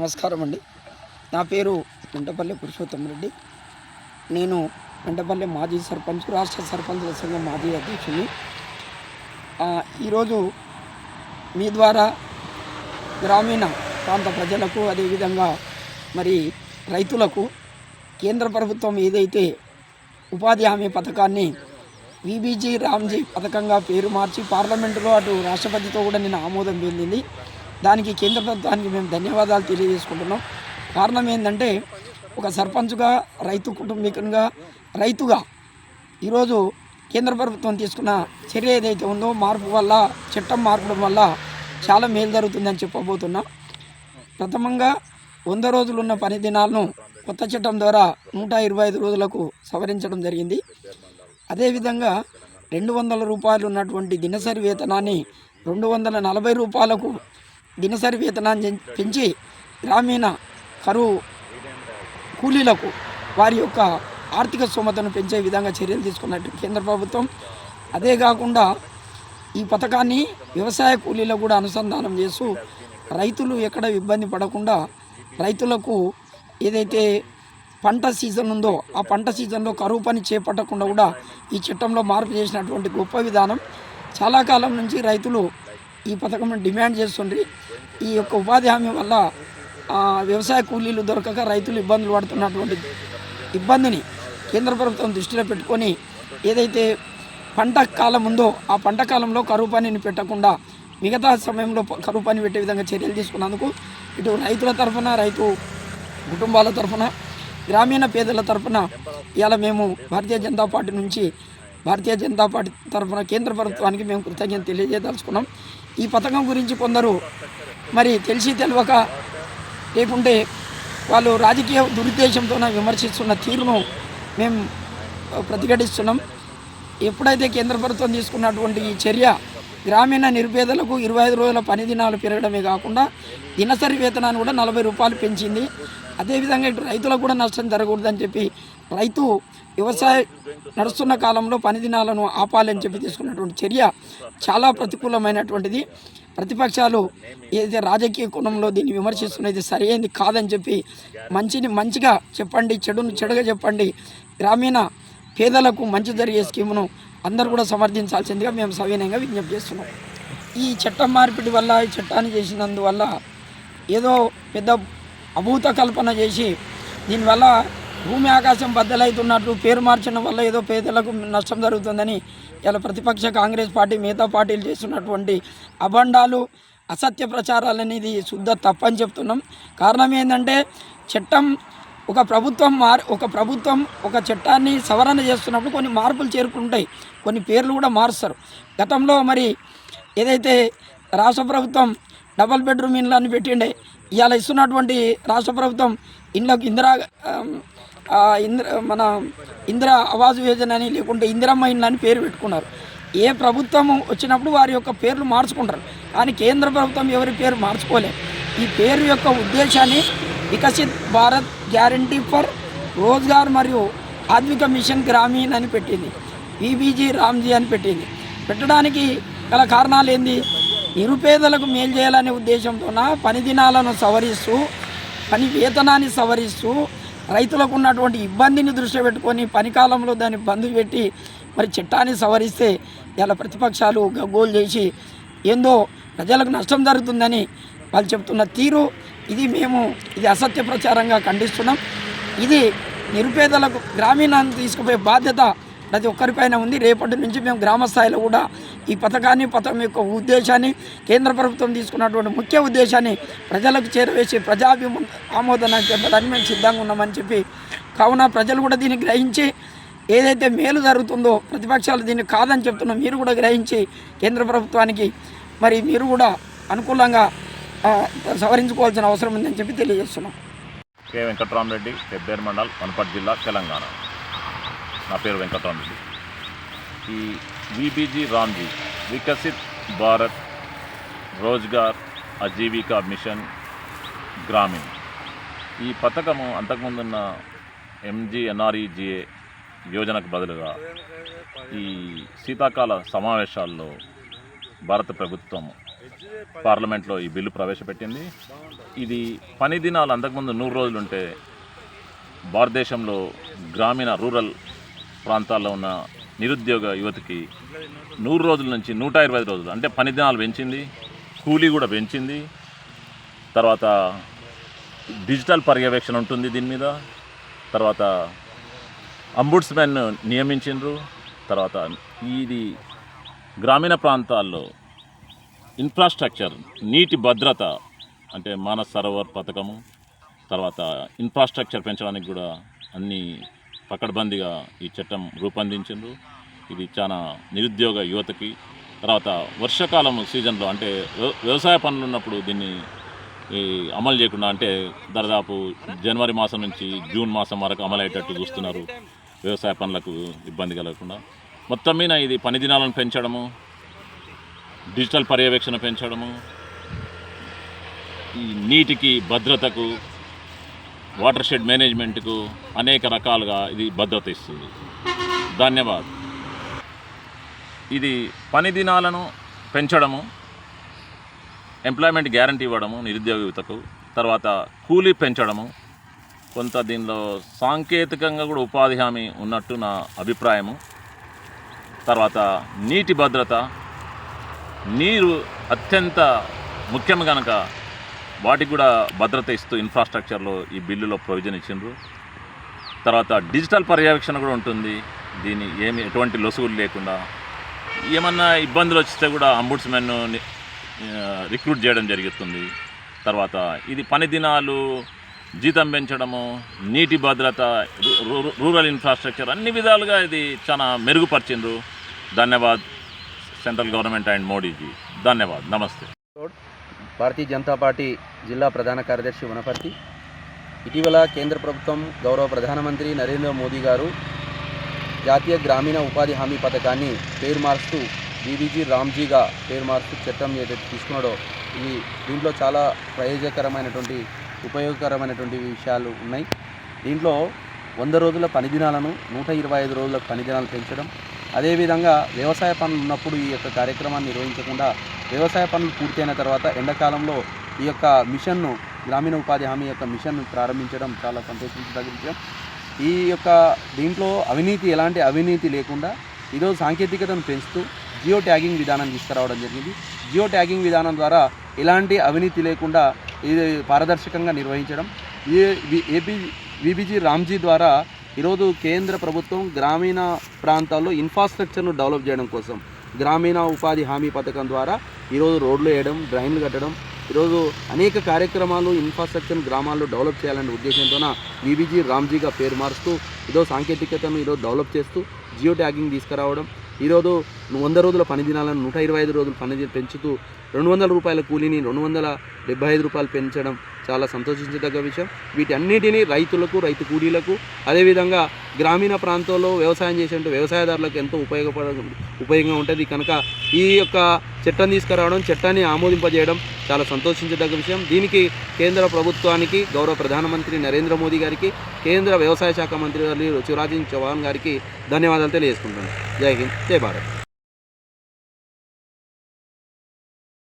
నమస్కారం అండి. నా పేరు వెంటపల్లి పురుషోత్తం రెడ్డి. నేను వెంటపల్లి మాజీ సర్పంచ్ రాష్ట్ర సర్పంచుల సంఘం మాజీ అధ్యక్షుని ఈరోజు మీ ద్వారా గ్రామీణ ప్రాంత ప్రజలకు అదేవిధంగా మరి రైతులకు కేంద్ర ప్రభుత్వం ఏదైతే ఉపాధి హామీ పథకాన్ని విబీజీ రామ్జీ పథకంగా పేరు మార్చి పార్లమెంటులో అటు రాష్ట్రపతితో కూడా నిన్న ఆమోదం పొందింది. దానికి కేంద్ర ప్రభుత్వానికి మేము ధన్యవాదాలు తెలియజేసుకుంటున్నాం. కారణం ఏంటంటే ఒక సర్పంచ్గా రైతు కుటుంబీకునిగా రైతుగా ఈరోజు కేంద్ర ప్రభుత్వం తీసుకున్న చర్య ఏదైతే ఉందో మార్పు వల్ల చట్టం మార్పడం వల్ల చాలా మేలు జరుగుతుందని చెప్పబోతున్నా. ప్రథమంగా వంద రోజులు ఉన్న పని దినాలను కొత్త చట్టం ద్వారా నూట ఇరవై ఐదు రోజులకు సవరించడం జరిగింది. అదేవిధంగా రెండు వందల రూపాయలు ఉన్నటువంటి దినసరి వేతనాన్ని రెండు వందల నలభై రూపాయలకు దినసరి వేతనాన్ని పెంచి గ్రామీణ కరువు కూలీలకు వారి యొక్క ఆర్థిక స్తోమతను పెంచే విధంగా చర్యలు తీసుకున్నట్టు కేంద్ర ప్రభుత్వం. అదే కాకుండా ఈ పథకాన్ని వ్యవసాయ కూలీలకు కూడా అనుసంధానం చేస్తూ రైతులు ఎక్కడ ఇబ్బంది పడకుండా రైతులకు ఏదైతే పంట సీజన్ ఉందో ఆ పంట సీజన్లో కరువు పని చేపట్టకుండా కూడా ఈ చట్టంలో మార్పు చేసినటువంటి గొప్ప విధానం. చాలా కాలం నుంచి రైతులు ఈ పథకం డిమాండ్ చేస్తుండ్రి. ఈ యొక్క ఉపాధి హామీ వల్ల వ్యవసాయ కూలీలు దొరకక రైతులు ఇబ్బందులు పడుతున్నటువంటి ఇబ్బందిని కేంద్ర ప్రభుత్వం దృష్టిలో పెట్టుకొని ఏదైతే పంట కాలం ఉందో ఆ పంట కాలంలో కరువు పనిని పెట్టకుండా మిగతా సమయంలో కరువు పని పెట్టే విధంగా చర్యలు తీసుకున్నందుకు ఇటు రైతుల తరఫున రైతు కుటుంబాల తరఫున గ్రామీణ పేదల తరఫున ఇవాళ మేము భారతీయ జనతా పార్టీ నుంచి భారతీయ జనతా పార్టీ తరఫున కేంద్ర ప్రభుత్వానికి మేము కృతజ్ఞత తెలియజేయదలుచుకున్నాం. ఈ పథకం గురించి కొందరు మరి తెలిసి తెలియక లేకుంటే వాళ్ళు రాజకీయ దురుద్దేశంతో విమర్శిస్తున్న తీరును మేము ప్రతిఘటిస్తున్నాం. ఎప్పుడైతే కేంద్ర ప్రభుత్వం తీసుకున్నటువంటి ఈ చర్య గ్రామీణ నిరుపేదలకు ఇరవై ఐదు రోజుల పని దినాలు పెరగడమే కాకుండా దినసరి వేతనాన్ని కూడా నలభై రూపాయలు పెంచింది. అదేవిధంగా ఇటు రైతులకు కూడా నష్టం జరగకూడదని చెప్పి రైతు వ్యవసాయ నడుస్తున్న కాలంలో పని దినాలను ఆపాలని చెప్పి తీసుకున్నటువంటి చర్య చాలా ప్రతికూలమైనటువంటిది. ప్రతిపక్షాలు ఏదైతే రాజకీయ కోణంలో దీన్ని విమర్శిస్తున్నది సరైనది కాదని చెప్పి మంచిని మంచిగా చెప్పండి చెడును చెడుగా చెప్పండి. గ్రామీణ పేదలకు మంచి జరిగే స్కీమును అందరూ కూడా సమర్థించాల్సిందిగా మేము సవినయంగా విజ్ఞప్తి చేస్తున్నాం. ఈ చట్టం మార్పిడి వల్ల ఈ చట్టాన్ని చేసినందువల్ల ఏదో పెద్ద అభూత కల్పన చేసి దీనివల్ల భూమి ఆకాశం బద్దలవుతున్నట్లు పేరు మార్చడం వల్ల ఏదో పేదలకు నష్టం జరుగుతుందని ఇలా ప్రతిపక్ష కాంగ్రెస్ పార్టీ మిగతా పార్టీలు చేస్తున్నటువంటి అబండాలు అసత్య ప్రచారాలు అనేది శుద్ధ తప్పని చెప్తున్నాం. కారణం ఏంటంటే చట్టం ఒక ప్రభుత్వం మార్ ఒక ప్రభుత్వం ఒక చట్టాన్ని సవరణ చేస్తున్నప్పుడు కొన్ని మార్పులు చేరుకుంటాయి. కొన్ని పేర్లు కూడా మారుస్తారు. గతంలో మరి ఏదైతే రాష్ట్ర ప్రభుత్వం డబల్ బెడ్రూమ్ ఇండ్లని పెట్టిండే ఇవాళ ఇస్తున్నటువంటి రాష్ట్ర ప్రభుత్వం ఇండ్లకు ఇందిరా ఇంద్ర మన ఇందిరా ఆవాస్ యోజన అని లేకుంటే ఇందిరమ్మ ఇండ్లు అని పేరు పెట్టుకున్నారు. ఏ ప్రభుత్వం వచ్చినప్పుడు వారి యొక్క పేర్లు మార్చుకుంటారు. కానీ కేంద్ర ప్రభుత్వం ఎవరి పేరు మార్చుకోలేదు ఈ పేరు యొక్క ఉద్దేశాన్ని వికసిత్ భారత్ గ్యారంటీ ఫర్ రోజ్గార్ మరియు ఆత్మిక మిషన్ గ్రామీణ్ అని పెట్టింది. బీబీజీ రామ్జీ అని పెట్టింది. పెట్టడానికి గల కారణాలు ఏంది నిరుపేదలకు మేలు చేయాలనే ఉద్దేశంతోన పని దినాలను సవరిస్తూ పని వేతనాన్ని సవరిస్తూ రైతులకు ఉన్నటువంటి ఇబ్బందిని దృష్టిలో పెట్టుకొని పని కాలంలో దాన్ని బంద్ పెట్టి మరి చట్టాన్ని సవరిస్తే ఇలా ప్రతిపక్షాలు గగ్గోలు చేసి ఏందో ప్రజలకు నష్టం జరుగుతుందని వాళ్ళు చెప్తున్న తీరు ఇది మేము ఇది అసత్య ప్రచారంగా ఖండిస్తున్నాం. ఇది నిరుపేదలకు గ్రామీణాన్ని తీసుకుపోయే బాధ్యత ప్రతి ఒక్కరిపైన ఉంది. రేపటి నుంచి మేము గ్రామ స్థాయిలో కూడా ఈ పథకాన్ని పథకం యొక్క ఉద్దేశాన్ని కేంద్ర ప్రభుత్వం తీసుకున్నటువంటి ముఖ్య ఉద్దేశాన్ని ప్రజలకు చేరవేసి ప్రజాభిము ఆమోదన చెప్పడానికి మేము సిద్ధంగా ఉన్నామని చెప్పి కావున ప్రజలు కూడా దీన్ని గ్రహించి ఏదైతే మేలు జరుగుతుందో ప్రతిపక్షాలు దీన్ని కాదని చెప్తున్నా. మీరు కూడా గ్రహించి కేంద్ర ప్రభుత్వానికి మరి మీరు కూడా అనుకూలంగా సవరించుకోవాల్సిన అవసరం ఉందని చెప్పి తెలియజేస్తున్నాం. కె వెంకట్రామరెడ్డి పెబ్బేరు మండల్ వనపర్తి జిల్లా తెలంగాణ. నా పేరు వెంకట్రామరెడ్డి. ఈ విబీజీ రామ్జీ వికసిత్ భారత్ రోజ్గార్ అజీవికా మిషన్ గ్రామీణ్. ఈ పథకము అంతకుముందున్న ఎంజీఎన్ఆర్ఈజీఏ యోజనకు బదులుగా ఈ శీతాకాల సమావేశాల్లో భారత ప్రభుత్వం పార్లమెంట్లో ఈ బిల్లు ప్రవేశపెట్టింది. ఇది పని దినాలు అంతకుముందు నూరు రోజులు ఉంటే భారతదేశంలో గ్రామీణ రూరల్ ప్రాంతాల్లో ఉన్న నిరుద్యోగ యువతికి నూరు రోజుల నుంచి నూట ఇరవై ఐదు రోజులు అంటే పని దినాలు పెంచింది కూలీ కూడా పెంచింది. తర్వాత డిజిటల్ పర్యవేక్షణ ఉంటుంది దీని మీద. తర్వాత అంబుడ్స్మెన్ నియమించిండ్రు. తర్వాత ఇది గ్రామీణ ప్రాంతాల్లో ఇన్ఫ్రాస్ట్రక్చర్ నీటి భద్రత అంటే మానస్ సరోవర్ పథకము తర్వాత ఇన్ఫ్రాస్ట్రక్చర్ పెంచడానికి కూడా అన్ని పకడ్బందీగా ఈ చట్టం రూపొందించిండ్రు. ఇది చాలా నిరుద్యోగ యువతకి తర్వాత వర్షాకాలం సీజన్లో అంటే వ్య- వ్యవసాయ పనులు ఉన్నప్పుడు దీన్ని ఈ అమలు చేయకుండా అంటే దాదాపు జనవరి మాసం నుంచి జూన్ మాసం వరకు అమలు అయ్యేటట్టు చూస్తున్నారు వ్యవసాయ పనులకు ఇబ్బంది కలగకుండా. మొత్తం మీద ఇది పని దినాలను పెంచడము డిజిటల్ పర్యవేక్షణ పెంచడము ఈ నీటికి భద్రతకు వాటర్ షెడ్ మేనేజ్మెంట్కు అనేక రకాలుగా ఇది భద్రత ఇస్తుంది. ధన్యవాద్. ఇది పని దినాలను పెంచడము ఎంప్లాయ్మెంట్ గ్యారంటీ ఇవ్వడము నిరుద్యోగ యువతకు తర్వాత కూలీ పెంచడము. కొంత దీనిలో సాంకేతికంగా కూడా ఉపాధి హామీ ఉన్నట్టు నా అభిప్రాయము. తర్వాత నీటి భద్రత నీరు అత్యంత ముఖ్యం కనుక వాటికి కూడా భద్రత ఇస్తూ ఇన్ఫ్రాస్ట్రక్చర్లో ఈ బిల్లులో ప్రొవిజన్ ఇచ్చిండ్రు. తర్వాత డిజిటల్ పర్యవేక్షణ కూడా ఉంటుంది. దీని ఏమి ఎటువంటి లొసుగులు లేకుండా ఏమన్నా ఇబ్బందులు వస్తే కూడా అంబుడ్స్మెన్ రిక్రూట్ చేయడం జరుగుతుంది. తర్వాత ఇది పని దినాలు జీతం పెంచడము నీటి భద్రత రూ- రూ- రూరల్ ఇన్ఫ్రాస్ట్రక్చర్ అన్ని విధాలుగా ఇది చాలా మెరుగుపరిచిండ్రు. ధన్యవాద్. సెంట్రల్ గవర్నమెంట్ అండ్ మోడీజీ ధన్యవాద్. నమస్తే. భారతీయ జనతా పార్టీ జిల్లా ప్రధాన కార్యదర్శి వనపర్తి. ఇటీవల కేంద్ర ప్రభుత్వం గౌరవ ప్రధానమంత్రి నరేంద్ర మోదీ గారు జాతీయ గ్రామీణ ఉపాధి హామీ పథకాన్ని పేరు మారుస్తూ బీబీజీ రామ్జీగా పేరు మారుస్తూ చట్టం ఏదైతే తీసుకున్నాడో ఇది దీంట్లో చాలా ప్రయోజకరమైనటువంటి ఉపయోగకరమైనటువంటి విషయాలు ఉన్నాయి. దీంట్లో వంద రోజుల పని దినాలను నూట ఇరవై ఐదు రోజుల పని దినాలు పెంచడం అదేవిధంగా వ్యవసాయ పనులు ఉన్నప్పుడు ఈ యొక్క కార్యక్రమాన్ని నిర్వహించకుండా వ్యవసాయ పనులు పూర్తయిన తర్వాత ఎండాకాలంలో ఈ యొక్క మిషన్ను గ్రామీణ ఉపాధి హామీ యొక్క మిషన్ను ప్రారంభించడం చాలా సంతోషించదగిన విషయం. ఈ యొక్క దీంట్లో అవినీతి ఎలాంటి అవినీతి లేకుండా ఈరోజు సాంకేతికతను పెంచుతూ జియో ట్యాగింగ్ విధానం తీసుకురావడం జరిగింది. జియో ట్యాగింగ్ విధానం ద్వారా ఎలాంటి అవినీతి లేకుండా ఇది పారదర్శకంగా నిర్వహించడం. ఏ వి- ఏపీ విబిజీ రామ్జీ ద్వారా ఈరోజు కేంద్ర ప్రభుత్వం గ్రామీణ ప్రాంతాల్లో ఇన్ఫ్రాస్ట్రక్చర్ను డెవలప్ చేయడం కోసం గ్రామీణ ఉపాధి హామీ పథకం ద్వారా ఈరోజు రోడ్లు వేయడం డ్రైన్లు కట్టడం ఈరోజు అనేక కార్యక్రమాలు ఇన్ఫ్రాస్ట్రక్చర్ గ్రామాల్లో డెవలప్ చేయాలనే ఉద్దేశంతోన బీబీజీ రామ్జీగా పేరు మారుస్తూ ఈరోజు సాంకేతికతను ఈరోజు డెవలప్ చేస్తూ జియో ట్యాగింగ్ తీసుకురావడం ఈరోజు వంద రోజుల పని దినాలను నూట ఇరవై ఐదు రోజులు పని పెంచుతూ రెండు వందల రూపాయల కూలీని రెండు వందల డెబ్బై ఐదు రూపాయలు పెంచడం చాలా సంతోషించదగ్గ విషయం. వీటన్నిటినీ రైతులకు రైతు కూలీలకు అదేవిధంగా గ్రామీణ ప్రాంతాల్లో వ్యవసాయం చేసేటువంటి వ్యవసాయదారులకు ఎంతో ఉపయోగపడ ఉపయోగంగా ఉంటుంది. కనుక ఈ యొక్క చట్టం తీసుకురావడం చట్టాన్ని ఆమోదింపజేయడం చాలా సంతోషించదగ్గ విషయం. దీనికి కేంద్ర ప్రభుత్వానికి గౌరవ ప్రధానమంత్రి నరేంద్ర మోదీ గారికి కేంద్ర వ్యవసాయ శాఖ మంత్రి గారి శివరాజ్ సింగ్ చౌహాన్ గారికి ధన్యవాదాలు తెలియజేసుకుంటున్నాను. జై హింద్ జై భారత్.